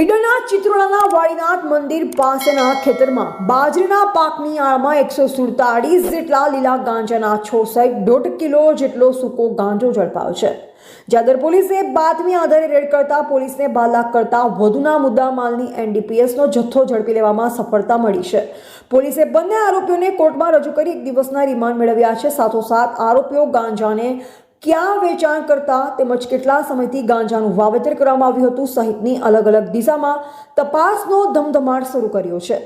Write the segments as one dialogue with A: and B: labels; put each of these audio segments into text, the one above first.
A: ઈડરના ચિત્રોડાના વાળીનાથ મંદિર પાસેના ખેતરમાં બાજરીના પાકની આળમાં એકસો સુડતાળીસ જેટલા લીલા ગાંજાના છો સહિત દોઢ કિલો જેટલો સૂકો ગાંજો ઝડપાયો છે. જાદર પોલીસે બાતમી આધારે રેડ કરતા પોલીસને બાર લાખ કરતા વધુના મુદ્દા માલની એનડીપીએસનો જથ્થો ઝડપી લેવામાં સફળતા મળી છે. પોલીસે બંને આરોપીઓને કોર્ટમાં રજૂ કરી એક દિવસના રિમાન્ડ મેળવ્યા છે. સાથોસાથ આરોપીઓ ગાંજાને ક્યાં વેચાણ કરતા તેમજ કેટલા સમયથી ગાંજાનું વાવેતર કરવામાં આવ્યું હતું સહિતની અલગ અલગ દિશામાં તપાસનો ધમધમાટ શરૂ કર્યો છે.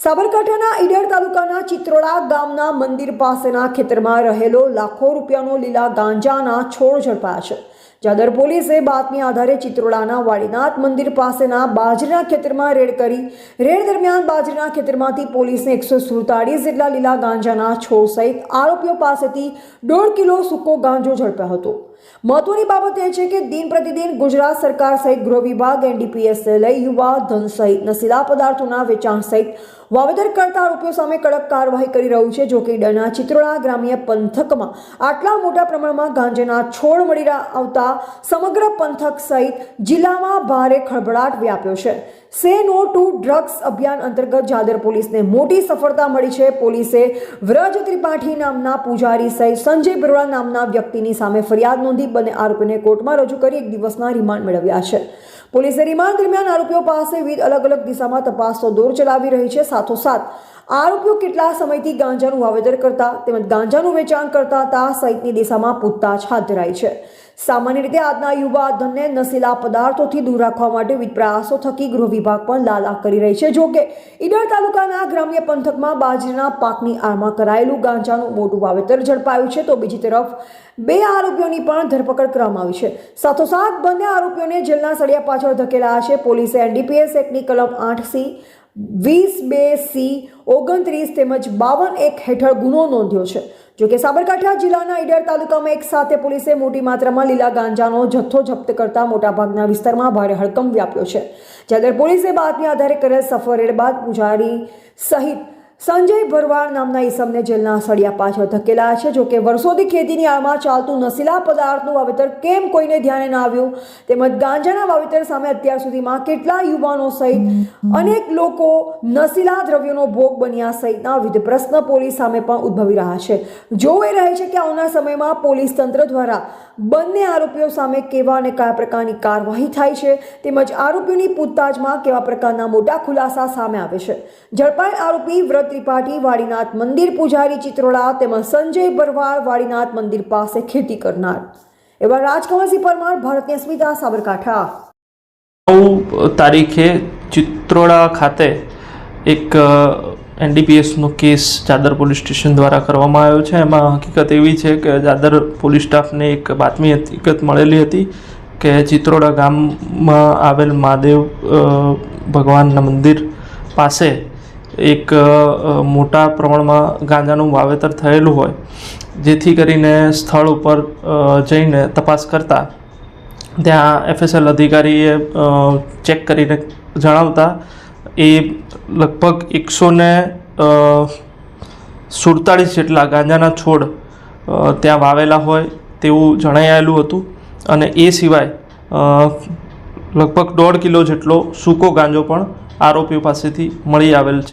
A: સાબરકાંઠાના ઈડર તાલુકાના ચિત્રોડા ગામના મંદિર પાસેના ખેતરમાં રહેલો લાખો રૂપિયાનો લીલા ગાંજાના છોડ ઝડપાયા છે. જાદર પોલીસે બાતમી આધારે ચિત્રોડાના વાડીનાથ મંદિર પાસેના બાજરીના ખેતરમાં રેડ કરી, રેડ દરમિયાન બાજરીના ખેતરમાંથી પોલીસને એકસો સુડતાળીસ જેટલા લીલા ગાંજાના છોડ સહિત આરોપીઓ પાસેથી દોઢ કિલો સૂકો ગાંજો ઝડપ્યો હતો. મહત્વની બાબત એ છે કે દિન પ્રતિદિન ગુજરાત સરકાર સહિત ગૃહ વિભાગ એનડીપીએસને લઈ યુવા, ધન સહિત નશીલા પદાર્થોના વેચાણ સહિત વાવેતર કરતા આરોપીઓ સામે કડક કાર્યવાહી કરી રહ્યું છે. જોકે ઈડરના ચિત્રોડા ગ્રામ્ય પંથકમાં આટલા મોટા પ્રમાણમાં ગાંજાના છોડ મળી આવતા સમગ્ર પંથક સહિત જિલ્લામાં ભારે ખળભળાટ વ્યાપ્યો છે. સે નો ટુ ડ્રગ્સ અભિયાન અંતર્ગત જાદર પોલીસને મોટી સફળતા મળી છે. પોલીસે વ્રજ ત્રિપાઠી નામના પૂજારી સહિત સંજય બરોડા નામના વ્યક્તિની સામે ફરિયાદ નોંધી બંને આરોપીને કોર્ટમાં રજૂ કરી એક દિવસના રિમાન્ડ મેળવ્યા છે. પોલીસે રિમાન્ડ દરમિયાન આરોપીઓ પાસે વિવિધ અલગ અલગ દિશામાં તપાસનો દોર ચલાવી રહી છે. સાથોસાથ, આરોપીઓ કેટલા સમયથી ગાંજાનું વાવેતર કરતા તેમજ ગાંજાનું વેચાણ કરતા હતા સહિતની દિશામાં પૂછતાછ હાથ ધરાઈ છે. સામાન્ય રીતે આજના યુવા ધનને નશીલા પદાર્થોથી દૂર રાખવા માટે વિવિધ પ્રયાસો થકી ગૃહ વિભાગ પણ લાલા કરી રહી છે. જોકે ઈડર તાલુકાના ગ્રામ્ય પંથકમાં બાજરીના પાકની આળમાં કરાયેલું ગાંજાનું મોટું વાવેતર ઝડપાયું છે. તો બીજી તરફ બે આરોપીઓની પણ ધરપકડ કરવામાં આવી છે. સાથોસાથ, બંને આરોપીઓને જેલના સળિયા પાછળ ધકેલાયા છે. પોલીસે એનડીપીએસ એક્ટની કલમ આઠ સી, વીસ બે સી, ઓગણત્રીસ તેમજ બાવન એક હેઠળ ગુનો નોંધ્યો છે. જોકે સાબરકાંઠા જિલ્લાના ઈડર તાલુકામાં એક સાથે પોલીસે મોટી માત્રામાં લીલા ગાંજાનો જથ્થો જપ્ત કરતા મોટાભાગના વિસ્તારમાં ભારે હડકંપ વ્યાપ્યો છે. જ્યારે પોલીસે બાતમી આધારે કરેલ સફર બાદ પૂજારી સહિત સંજય ભરવાડ નામના ઈસમને જેલના સળિયા પાછળ ધકેલાયા છે. જોકે વર્ષોથી ખેતીની આળમાં ચાલતું નશીલા પદાર્થનું વાવેતર કેમ કોઈને ધ્યાને ના આવ્યું? તેમજ ગાંજાના વાવેતર સામે અત્યાર સુધીમાં કેટલા યુવાનો સહિત અનેક લોકો નશીલા દ્રવ્યોનો ભોગ બન્યા સહિતના વિવિધ પ્રશ્ન પોલીસ સામે પણ ઉદ્ભવી રહ્યા છે. જોવું એ રહે છે કે આવનાર સમયમાં પોલીસ તંત્ર દ્વારા બંને આરોપીઓ સામે કેવા અને કયા પ્રકારની કાર્યવાહી થાય છે? તેમજ આરોપીઓની પૂછતાછમાં કેવા પ્રકારના મોટા ખુલાસા સામે આવે છે? ઝડપાયેલ આરોપી વ્રત ત્રિપાઠી વાડીનાથ મંદિર પૂજારી ચિત્રોડા તેમજ સંજય બરવાડ વાડીનાથ મંદિર પાસે ખેતી કરનાર. એવા રાજકમલસિંહ પરમાર, ભારતીય સ્મિતા સાબરકાંઠા.
B: નવ તારીખે ચિત્રોડા ખાતે એક એનડીપીએસનો કેસ જાદર પોલીસ સ્ટેશન દ્વારા કરવામાં આવ્યો છે. એમાં હકીકત એવી છે કે જાદર પોલીસ સ્ટાફને એક બાતમી હકીકત મળેલી હતી કે ચિત્રોડા ગામમાં આવેલ મહાદેવ ભગવાનના મંદિર પાસે એક મોટા પ્રમાણમાં ગાંજાનું વાવેતર થયેલું હોય, જેથી કરીને સ્થળ ઉપર જઈને તપાસ કરતા ત્યાં એફએસએલ અધિકારીએ ચેક કરીને જણાવતા એ લગભગ એકસો ને સુડતાળીસ જેટલા ગાંજાના છોડ ત્યાં વાવેલા હોય તેવું જણાઈ હતું અને એ સિવાય લગભગ દોઢ કિલો જેટલો સૂકો ગાંજો પણ આરોપીઓ પાસેથી મળી આવેલ છે.